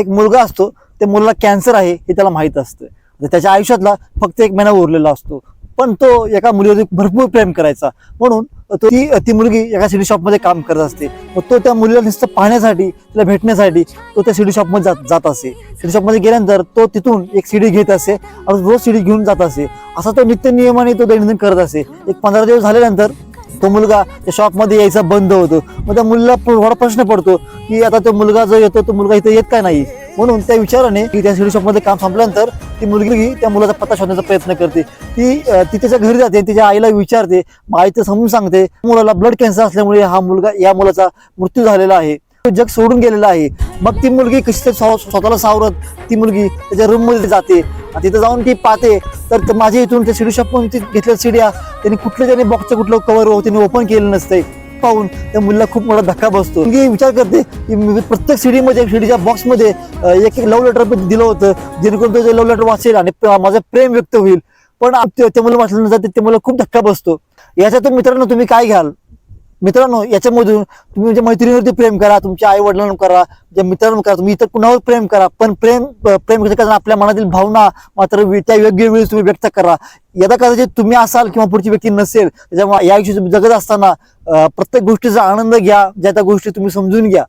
एक मुलगा असतो त्या मुलाला कॅन्सर आहे हे त्याला माहीत असतं. त्याच्या आयुष्यातला फक्त एक महिना उरलेला असतो. पण तो एका मुलीवर भरपूर प्रेम करायचा. म्हणून तो ती ती मुलगी एका सिडी शॉपमध्ये काम करत असते. मग तो त्या मुलीला नुसतं पाहण्यासाठी तिला भेटण्यासाठी तो त्या सिडी शॉपमध्ये जात जात असे. सिडी शॉपमध्ये गेल्यानंतर तो तिथून एक सिडी घेत असे. आणि रोज सिडी घेऊन जात असे. असा तो नित्य नियमाने तो दैनंदिन करत असे. एक पंधरा दिवस झाल्यानंतर तो मुलगा त्या शॉपमध्ये यायचा बंद होतो. मग त्या मुलीला थोडा प्रश्न पडतो की आता तो मुलगा जो येतो तो मुलगा इथे येत काय नाही? म्हणून त्या विचाराने की त्या सिडी शॉपमध्ये काम संपल्यानंतर ती मुलगी त्या मुलाचा पत्ता शोधण्याचा प्रयत्न करते. ती अं, ती त्याच्या घरी जाते तिच्या आईला विचारते मग आई ते समजून सांगते मुलाला ब्लड कॅन्सर असल्यामुळे हा मुलगा या मुलाचा मृत्यू झालेला आहे. जग सोडून गेलेला आहे. मग ती मुलगी कशी स्वतःला सावरत ती मुलगी त्याच्या रूममध्ये जाते. तिथं जाऊन ती पाहते. तर माझ्या इथून त्या सिडी शॉप घेतल्या सिड्या त्यांनी कुठलं त्याने बॉक्सचं कुठलं कवर त्यांनी ओपन केलं नसतंय. पाहून त्या मुलीला खूप मोठा धक्का बसतो. मुलगी विचार करते की मी प्रत्येक सीडीमध्ये सीडीच्या बॉक्समध्ये एक एक लव्ह लेटर दिलं होतं. जेणेकरून तो लव्ह लेटर वाचेल आणि माझं प्रेम व्यक्त होईल. पण आप- ते ते मुलं वाचल्यानंतर ते मला खूप धक्का बसतो. याच्यातून मित्रांनो तुम्ही काय घ्याल? मित्रांनो याच्यामधून तुम्ही तुमच्या मैत्रिणीवरती प्रेम करा तुमच्या आई वडिलांना करा ज्या मित्रांना करा तुम्ही इतर कुणावर प्रेम करा पण प्रेम प्रेम कसं करताना आपल्या मनातील भावना मात्र त्या योग्य वेळी तुम्ही व्यक्त करा. यदा कदाचित तुम्ही असाल किंवा पुढची व्यक्ती नसेल त्याच्यामुळे या विषयी तुम्ही जगत असताना प्रत्येक गोष्टीचा आनंद घ्या ज्या त्या गोष्टी तुम्ही समजून घ्या.